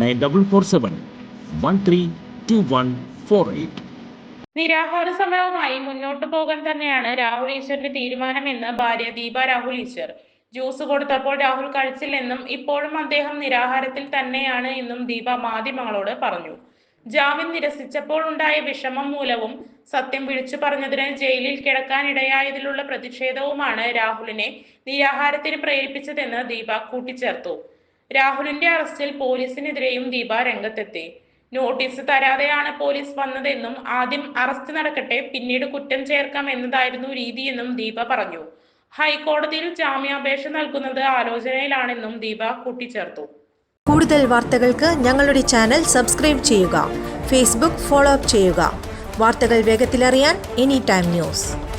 nine double four seven one three two one four eight. നിരാഹാര സമരവുമായി മുന്നോട്ടു പോകാൻ തന്നെയാണ് രാഹുൽ ഈശ്വറിന്റെ തീരുമാനമെന്ന് ഭാര്യ ദീപ രാഹുൽ ഈശ്വർ. ജ്യൂസ് കൊടുത്തപ്പോൾ രാഹുൽ കഴിച്ചില്ലെന്നും ഇപ്പോഴും അദ്ദേഹം നിരാഹാരത്തിൽ തന്നെയാണ് എന്നും ദീപ മാധ്യമങ്ങളോട് പറഞ്ഞു. ജാമ്യം നിരസിച്ചപ്പോൾ ഉണ്ടായ വിഷമം മൂലവും സത്യം വിളിച്ചു പറഞ്ഞതിന് ജയിലിൽ കിടക്കാനിടയായതിലുള്ള പ്രതിഷേധവുമാണ് രാഹുലിനെ നിരാഹാരത്തിന് പ്രേരിപ്പിച്ചതെന്ന് ദീപ കൂട്ടിച്ചേർത്തു. രാഹുലിന്റെ അറസ്റ്റിൽ പോലീസിനെതിരെയും ദീപ രംഗത്തെത്തി. നോട്ടീസ് തരാതെയാണ് പോലീസ് വന്നതെന്നും ആദ്യം അറസ്റ്റ് നടക്കട്ടെ പിന്നീട് കുറ്റം ചേർക്കാം എന്നതായിരുന്നു രീതിയെന്നും ദീപ പറഞ്ഞു. ഹൈക്കോടതിയിൽ ജാമ്യാപേക്ഷ നൽകുന്നത് ആലോചനയിലാണെന്നും ദീപ കൂട്ടിച്ചേർത്തു. കൂടുതൽ വാർത്തകൾക്ക് ഞങ്ങളുടെ ചാനൽ സബ്സ്ക്രൈബ് ചെയ്യുക ഫേസ്ബുക്ക് ഫോളോ അപ്പ് ചെയ്യുക. വാർത്തകൾ വേഗത്തിലറിയാൻ എനി ടൈം ന്യൂസ്.